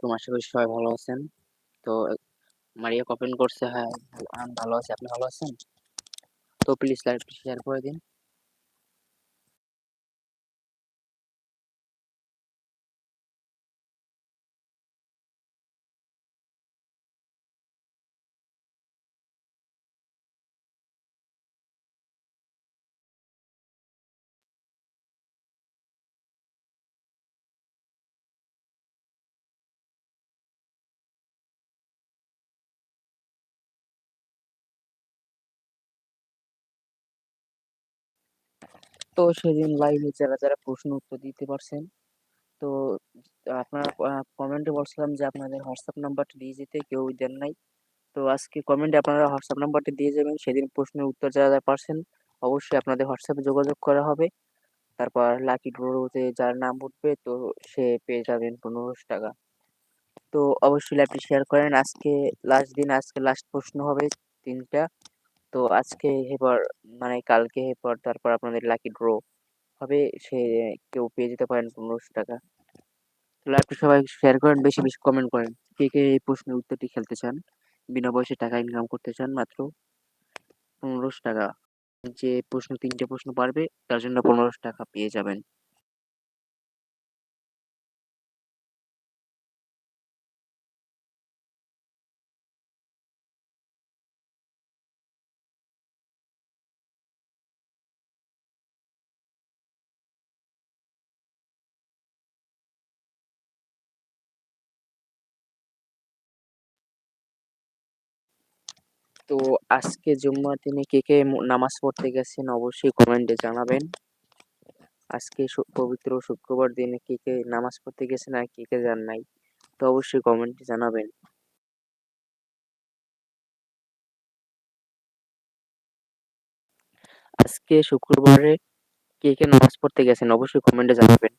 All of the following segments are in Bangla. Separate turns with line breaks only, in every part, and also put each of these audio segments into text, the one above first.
তোমার আশা সবাই ভালো আছেন তো মারিয়া কপেন করছে হ্যাঁ আমি ভালো আছি আপনি ভালো আছেন তো প্লিজ লাইক শেয়ার করে দিন তো সেদিন লাইভে যারা যারা প্রশ্ন উত্তর দিতে পারছেন তো আপনারা কমেন্টে বলছিলাম যে আপনাদের হোয়াটসঅ্যাপ নাম্বারটা দিয়ে যেতে কেউ দেন নাই তো আজকে কমেন্টে আপনারা হোয়াটসঅ্যাপ নাম্বারটা দিয়ে যাবেন সেদিন প্রশ্নের উত্তর যারা যারা পারছেন অবশ্যই আপনাদের হোয়াটসঅ্যাপে যোগাযোগ করা হবে তারপর লাকি ড্রোতে যার নাম উঠবে তো সে পেয়ে যাবেন পনেরোশো টাকা তো অবশ্যই লাইভটি শেয়ার করেন আজকে লাস্ট দিন আজকে লাস্ট প্রশ্ন হবে তিনটা তো আজকে হেপার মানে কালকে হেপার তারপর আপনাদের লাকি ড্র হবে সে কেউ পেয়ে যেতে পারেন পনেরোশো টাকা তাহলে আপনি সবাই শেয়ার করেন বেশি বেশি কমেন্ট করেন কে কে এই প্রশ্নের উত্তরটি খেলতে চান বিনা বয়সে টাকা ইনকাম করতে চান মাত্র পনেরোশো টাকা যে প্রশ্ন তিনটে প্রশ্ন পারবে তার জন্য পনেরোশো টাকা পেয়ে যাবেন তো আজকে জুম্মা দিনে কে কে নামাজ পড়তে গেছেন অবশ্যই কমেন্টে জানাবেন আজকে পবিত্র শুক্রবার দিনে কে কে নামাজ পড়তে গেছেন আর কে কে যান নাই তো অবশ্যই কমেন্টে জানাবেন আজকে শুক্রবারে কে কে নামাজ পড়তে গেছেন অবশ্যই কমেন্টে জানাবেন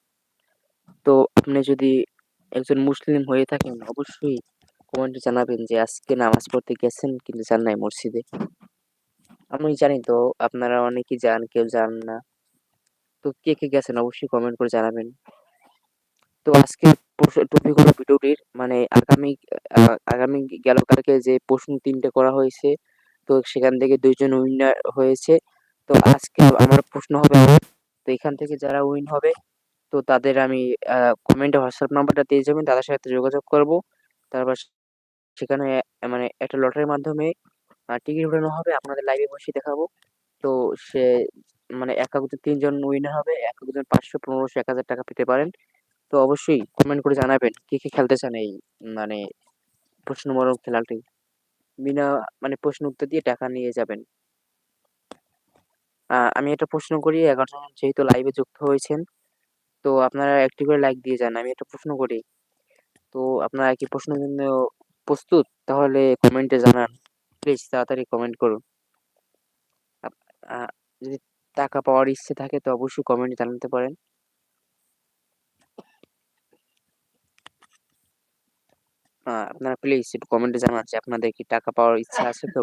তো আপনি যদি একজন মুসলিম হয়ে থাকেন অবশ্যই কমেন্টে জানাবেন যে আজকে নামাজ পড়তে গেছেন কিন্তু যান নাই মসজিদে আমি জানি তো আপনারা অনেকেই যান কেউ যান না তো কে কে গেছেন অবশ্যই কমেন্ট করে জানাবেন তো আজকে টপিক হলো ভিডিওটির মানে আগামী আগামী গেল কালকে যে প্রশ্ন তিনটে করা হয়েছে তো সেখান থেকে দুইজন উইনার হয়েছে তো আজকে আমার প্রশ্ন হবে তো এখান থেকে যারা উইন হবে তো তাদের আমি কমেন্টে হোয়াটসঅ্যাপ নাম্বারটা দিয়ে যাবেন তাদের সাথে যোগাযোগ করবো তারপর সেখানে মানে একটা লটারির মাধ্যমে টিকিট উঠানো হবে আপনাদের লাইভে বসে দেখাবো তো সে মানে এক একজন তিনজন উইনার হবে এক একজন পাঁচশো পনেরোশো এক হাজার টাকা পেতে পারেন তো অবশ্যই কমেন্ট করে জানাবেন কে কে খেলতে চান এই মানে প্রশ্নমূলক খেলাটি বিনা মানে প্রশ্ন উত্তর দিয়ে টাকা নিয়ে যাবেন আমি একটা প্রশ্ন করি এগারো জন যেহেতু লাইভে যুক্ত হয়েছেন তো আপনারা একটি করে লাইক দিয়ে যান আমি একটা প্রশ্ন করি তো আপনারা কি প্রশ্নের জন্য প্রস্তুত তাহলে কমেন্টে জানান প্লিজ তাড়াতাড়ি কমেন্ট করুন যদি টাকা পাওয়ার ইচ্ছে থাকে তো অবশ্যই কমেন্টে জানাতে পারেন আপনারা প্লিজ একটু কমেন্টে জানান যে আপনাদের কি টাকা পাওয়ার ইচ্ছা আছে তো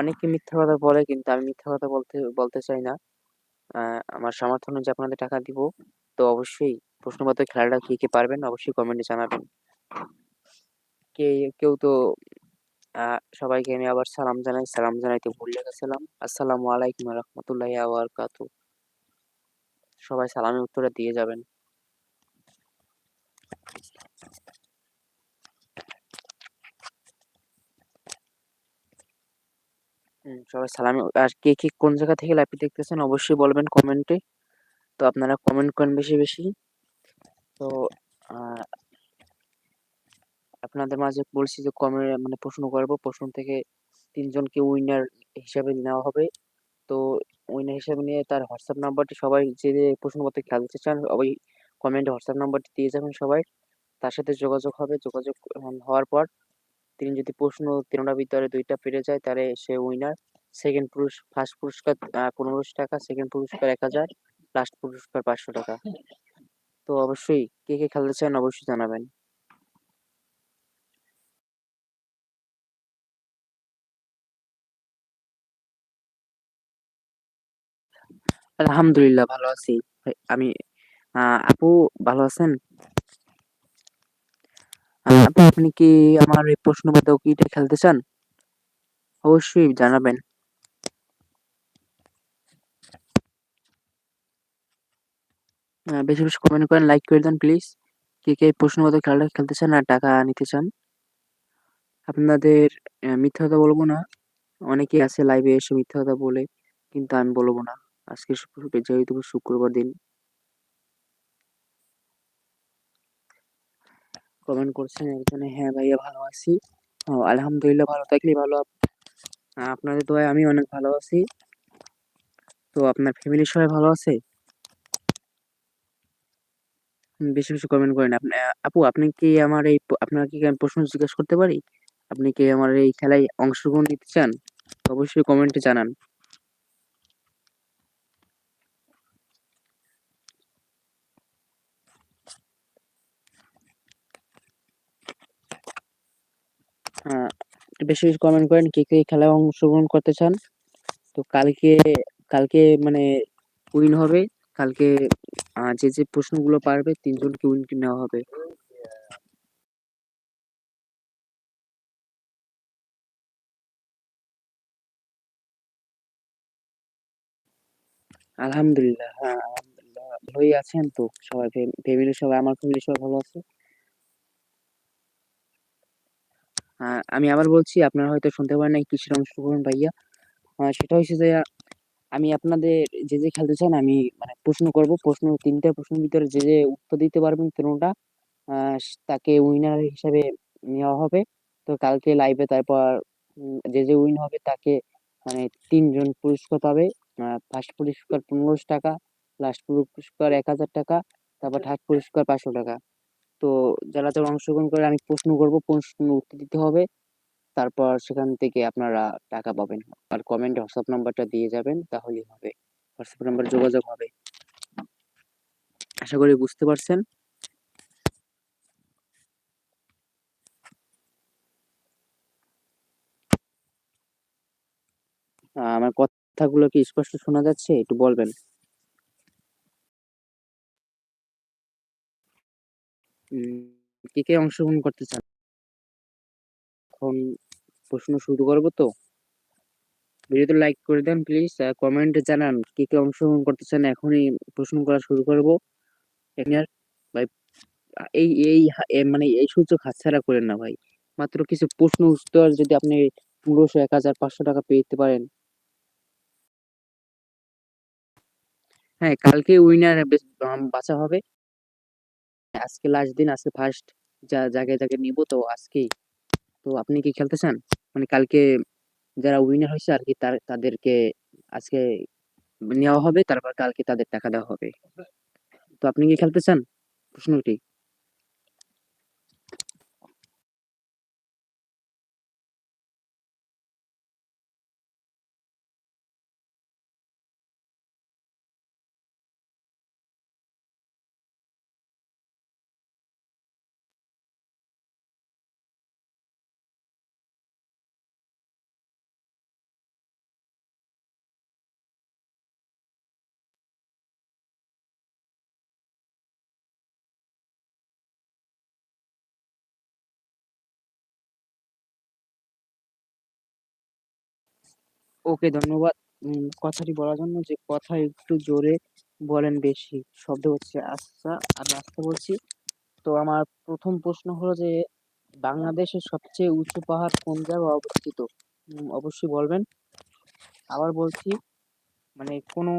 অনেকে মিথ্যা কথা বলে কিন্তু আমি মিথ্যা কথা বলতে বলতে চাই না আমার সামর্থ্য অনুযায়ী আপনাদের টাকা দিব তো অবশ্যই প্রশ্নপত্র খেলাটা কি কি পারবেন অবশ্যই কমেন্টে জানাবেন কে কেউ তো সবাইকে আমি আবার সালাম জানাই সালাম জানাইতে ভুলে গেছিলাম আসসালামু আলাইকুম রহমতুল্লাহ আবরকাত সবাই সালামে উত্তরে দিয়ে যাবেন সবাই সালামি আর কে কে কোন জায়গা থেকে লাইভটি দেখতেছেন অবশ্যই বলবেন কমেন্টে তো আপনারা কমেন্ট করেন বেশি বেশি তো আপনাদের মাঝে বলছি যে কমে মানে প্রশ্ন করবো প্রশ্ন থেকে তিনজনকে উইনার হিসাবে নেওয়া হবে তো উইনার হিসাবে নিয়ে তার হোয়াটসঅ্যাপ নাম্বারটি সবাই যে করতে খেয়াল দিতে চান ওই কমেন্টে হোয়াটসঅ্যাপ নাম্বারটি দিয়ে যাবেন সবাই তার সাথে যোগাযোগ হবে যোগাযোগ হওয়ার পর তিনি যদি প্রশ্ন তেরোটা ভিতরে দুইটা পেরে যায় তাহলে সে উইনার সেকেন্ড পুরুষ ফার্স্ট পুরস্কার পনেরোশো টাকা সেকেন্ড পুরস্কার এক হাজার লাস্ট পুরস্কার পাঁচশো টাকা তো অবশ্যই কে কে খেলতে চান অবশ্যই জানাবেন আলহামদুলিল্লাহ ভালো আছি আমি আপু ভালো আছেন আপু আপনি কি আমার এই প্রশ্ন বাদক ইটা খেলতে চান অবশ্যই জানাবেন বেশি বেশি কমেন্ট করেন লাইক করে দেন প্লিজ কে কে প্রশ্নগত খেলাটা খেলতে চান আর টাকা নিতে চান আপনাদের মিথ্যা কথা বলবো না অনেকেই আছে লাইভে এসে মিথ্যা কথা বলে কিন্তু আমি বলবো না আজকে যেহেতু শুক্রবার দিন কমেন্ট করছেন একজনে হ্যাঁ ভাইয়া ভালো আছি আলহামদুলিল্লাহ ভালো থাকলে ভালো আপনাদের দোয়ায় আমি অনেক ভালো আছি তো আপনার ফ্যামিলির সবাই ভালো আছে বেশি বেশি কমেন্ট করেন আপনি আপু আপনি কি আমার এই আপনার কি প্রশ্ন জিজ্ঞেস করতে পারি আপনি কি আমার এই খেলায় অংশগ্রহণ নিতে চান অবশ্যই কমেন্টে জানান বেশি বেশি কমেন্ট করেন কে কে খেলায় অংশগ্রহণ করতে চান তো কালকে কালকে মানে উইন হবে কালকে যে যে প্রশ্নগুলো পারবে তিনজনকে উইন নেওয়া হবে আলহামদুলিল্লাহ হ্যাঁ আলহামদুলিল্লাহ ভালোই আছেন তো সবাই ফ্যামিলি সবাই আমার ফ্যামিলি সবাই ভালো আছে আমি আবার বলছি আপনারা হয়তো শুনতে পারেন নাই কৃষির অংশগ্রহণ ভাইয়া সেটা হচ্ছে যে আমি আপনাদের যে যে খেলতে চান আমি মানে প্রশ্ন করব প্রশ্ন তিনটা প্রশ্নের ভিতরে যে যে উত্তর দিতে পারবেন তরুণটা তাকে উইনার হিসাবে নেওয়া হবে তো কালকে লাইভে তারপর যে যে উইন হবে তাকে মানে তিনজন পুরস্কার পাবে ফার্স্ট পুরস্কার পনেরোশো টাকা লাস্ট পুরস্কার এক হাজার টাকা তারপর থার্ড আচ্ছা। পুরস্কার পাঁচশো টাকা তো যারা যারা অংশগ্রহণ করে আমি প্রশ্ন করব প্রশ্ন উত্তর দিতে হবে তারপর সেখান থেকে আপনারা টাকা পাবেন আর কমেন্ট হোয়াটসঅ্যাপ নাম্বারটা দিয়ে যাবেন তাহলেই হবে হোয়াটসঅ্যাপ নাম্বার যোগাযোগ হবে আশা করি বুঝতে পারছেন আমার কথাগুলো কি স্পষ্ট শোনা যাচ্ছে একটু বলবেন কে কে অংশগ্রহণ করতে চান এখন প্রশ্ন শুরু করবো তো ভিডিওতে লাইক করে দেন প্লিজ কমেন্টে জানান কে কে অংশগ্রহণ করতে চান এখনই প্রশ্ন করা শুরু করবো এই এই মানে এই সুযোগ হাতছাড়া করেন না ভাই মাত্র কিছু প্রশ্ন উত্তর যদি আপনি পনেরোশো এক হাজার পাঁচশো টাকা পেতে পারেন হ্যাঁ কালকে উইনার বাছা হবে আজকে লাস্ট দিন আজকে ফার্স্ট যা জায়গায় তাকে নিব তো আজকেই তো আপনি কি খেলতে চান মানে কালকে যারা উইনার হয়েছে আর কি তাদেরকে আজকে নেওয়া হবে তারপর কালকে তাদের টাকা দেওয়া হবে তো আপনি কি খেলতে চান প্রশ্নটি ওকে ধন্যবাদ কথাটি বলার জন্য যে কথা একটু জোরে বলেন বেশি শব্দ হচ্ছে আচ্ছা আর আস্তে বলছি তো আমার প্রথম প্রশ্ন হলো যে বাংলাদেশের সবচেয়ে উঁচু পাহাড় কোন জায়গায় অবস্থিত অবশ্যই বলবেন আবার বলছি মানে কোনো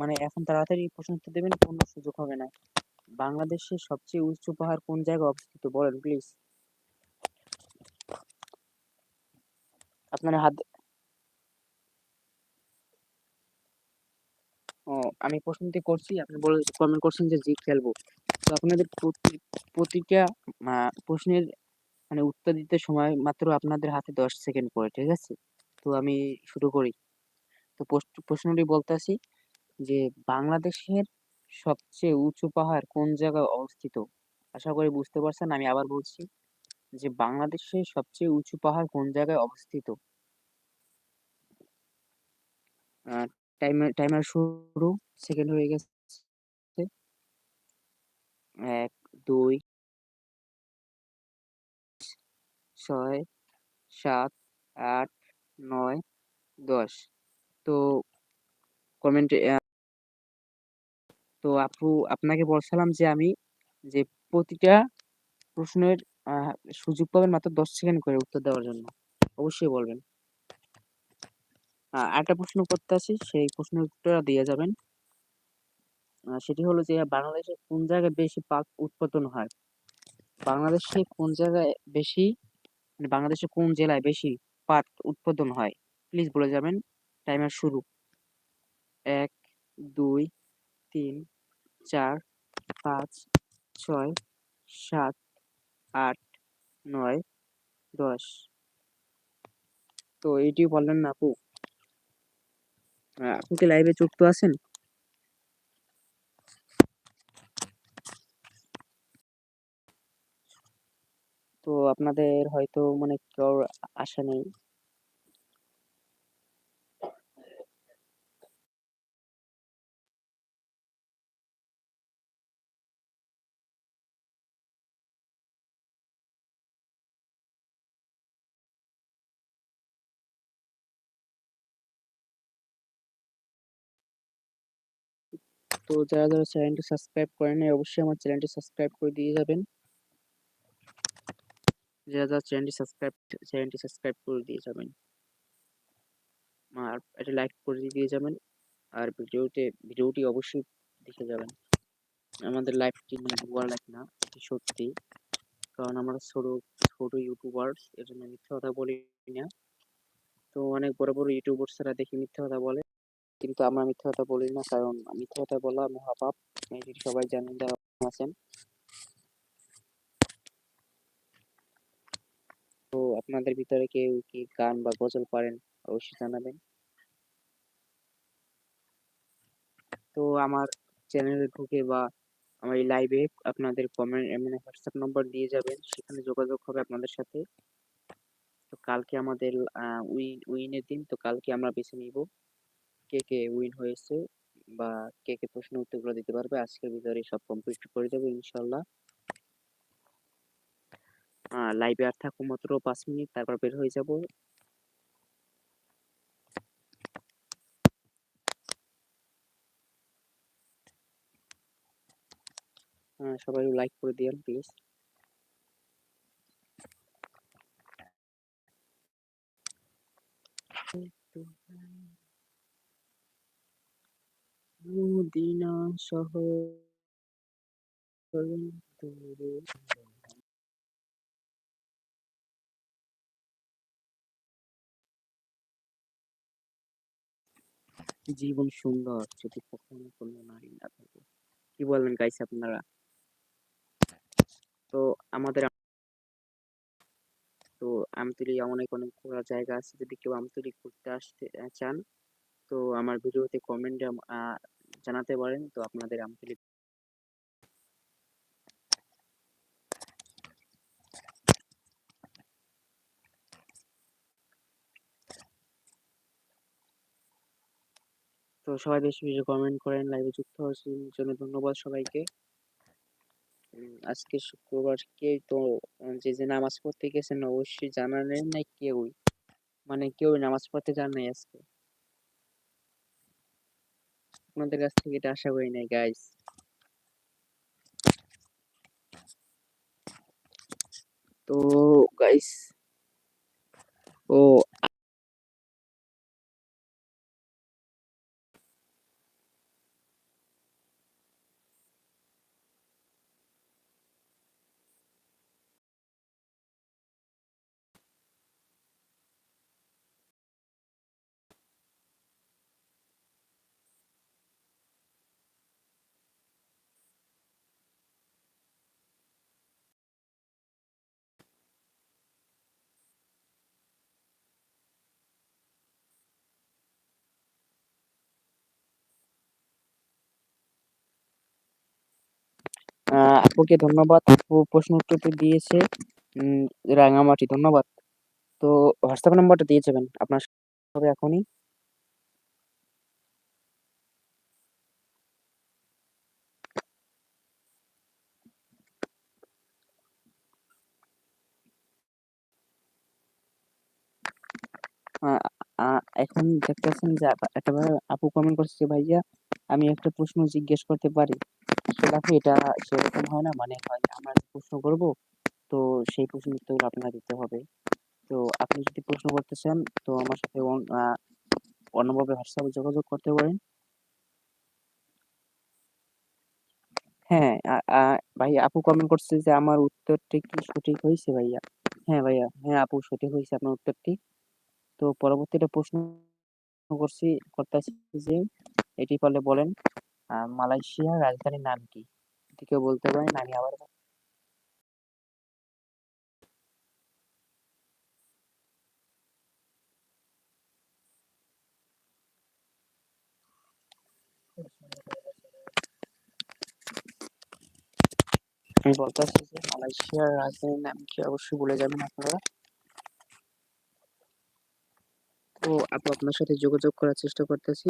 মানে এখন তাড়াতাড়ি প্রশ্ন উত্তর দেবেন কোনো সুযোগ হবে না বাংলাদেশের সবচেয়ে উঁচু পাহাড় কোন জায়গায় অবস্থিত বলেন প্লিজ আপনার হাত আমি প্রশ্নটি করছি আপনি বলে কমেন্ট করছেন যে জি খেলবো তো আপনাদের প্রতিটা প্রশ্নের মানে উত্তর দিতে সময় মাত্র আপনাদের হাতে দশ সেকেন্ড পরে ঠিক আছে তো আমি শুরু করি তো প্রশ্নটি বলতে আসি যে বাংলাদেশের সবচেয়ে উঁচু পাহাড় কোন জায়গায় অবস্থিত আশা করি বুঝতে পারছেন আমি আবার বলছি যে বাংলাদেশের সবচেয়ে উঁচু পাহাড় কোন জায়গায় অবস্থিত টাইমার টাইমার শুরু সেকেন্ড হয়ে গেছে এক দুই ছয় সাত আট নয় দশ তো কমেন্টে তো আপু আপনাকে বলছিলাম যে আমি যে প্রতিটা প্রশ্নের সুযোগ পাবেন মাত্র দশ সেকেন্ড করে উত্তর দেওয়ার জন্য অবশ্যই বলবেন একটা প্রশ্ন করতে আসি সেই প্রশ্নের উত্তরটা দিয়ে যাবেন সেটি হলো যে বাংলাদেশে কোন জায়গায় বেশি পাট উৎপাদন হয় বাংলাদেশে কোন জায়গায় বেশি মানে বাংলাদেশে কোন জেলায় বেশি পাট উৎপাদন হয় প্লিজ বলে যাবেন টাইমার শুরু এক দুই তিন চার পাঁচ ছয় সাত আট নয় দশ তো এটিও বললেন না আপু আপনি কি লাইভে যুক্ত আছেন তো আপনাদের হয়তো মানে কেউ আসে নেই তো যারা যারা চ্যানেলটি সাবস্ক্রাইব করেন অবশ্যই আমার চ্যানেলটি সাবস্ক্রাইব করে দিয়ে যাবেন যারা যারা চ্যানেলটি সাবস্ক্রাইব চ্যানেলটি সাবস্ক্রাইব করে দিয়ে যাবেন আর একটা লাইক করে দিয়ে যাবেন আর ভিডিওতে ভিডিওটি অবশ্যই দেখে যাবেন আমাদের লাইফটি মিথ্যা লাইফ না এটি সত্যি কারণ আমরা ছোটো ছোটো ইউটিউবার্স এর জন্য মিথ্যা কথা বলি না তো অনেক বড় বড় ইউটিউবার্স ইউটিউবার্সরা দেখি মিথ্যা কথা বলে কিন্তু আমরা মিথ্যা কথা বলি না কারণ মিথ্যা কথা বলা মহাপাপ এটি সবাই জানেন যারা আছেন তো আপনাদের ভিতরে কেউ কি গান বা গজল পারেন অবশ্যই জানাবেন তো আমার চ্যানেলে ঢুকে বা আমার এই লাইভে আপনাদের কমেন্ট মানে হোয়াটসঅ্যাপ নম্বর দিয়ে যাবেন সেখানে যোগাযোগ হবে আপনাদের সাথে তো কালকে আমাদের উইন উইনের দিন তো কালকে আমরা বেছে নিব কে কে উইন হয়েছে বা কে কে প্রশ্ন উত্তরগুলো দিতে পারবে আজকের ভিতরে সব কমপ্লিট করে দেবো ইনশাল্লাহ লাইভে আর থাকবো মাত্র পাঁচ মিনিট তারপর বের হয়ে যাব সবাই লাইক করে দিয়েন প্লিজ জীবন সুন্দর যদি কখনো কোনো নারী না থাকে কি বলবেন গাইছে আপনারা তো আমাদের তো আমতুলি অনেক অনেক ঘোরার জায়গা আছে যদি কেউ আমতুলি ঘুরতে আসতে চান তো আমার ভিডিওতে কমেন্টে জানাতে পারেন তো আপনাদের আমতলি তো সবাই বেশি বেশি কমেন্ট করেন লাইভে যুক্ত হয়েছেন জন্য ধন্যবাদ সবাইকে আজকে শুক্রবার কে তো যে যে নামাজ পড়তে গেছেন অবশ্যই জানালেন না কেউই মানে কেউ নামাজ পড়তে যান নাই আজকে আপনাদের কাছ থেকে এটা আশা করি নাই গাইস তো গাইস ও আপুকে ধন্যবাদ আপু প্রশ্ন উত্তরটি দিয়েছে রাঙামাটি ধন্যবাদ তো হোয়াটসঅ্যাপ নাম্বারটা দিয়ে যাবেন আপনার সাথে এখনই এখন দেখতেছেন যে একটা আপু কমেন্ট করছে ভাইয়া আমি একটা প্রশ্ন জিজ্ঞেস করতে পারি লাফে এটা সেরকম হয় না মানে হয় আমরা প্রশ্ন করব তো সেই প্রশ্নের উত্তর আপনাকে দিতে হবে তো আপনি যদি প্রশ্ন করতে চান তো আমার সাথে অন্যভাবে হোয়াটসঅ্যাপে যোগাযোগ করতে পারেন হ্যাঁ ভাই আপু কমেন্ট করছে যে আমার উত্তরটি কি সঠিক হয়েছে ভাইয়া হ্যাঁ ভাইয়া হ্যাঁ আপু সঠিক হয়েছে আপনার উত্তরটি তো পরবর্তীটা প্রশ্ন করছি করতে যে এটি পারলে বলেন মালয়েশিয়ার রাজধানীর নাম কি যদি কেউ বলতে পারেন আমি আবার আমি বলতে চাচ্ছি যে মালয়েশিয়ার রাজধানীর নাম কি অবশ্যই বলে যাবেন আপনারা তো আপু আপনার সাথে যোগাযোগ করার চেষ্টা করতেছি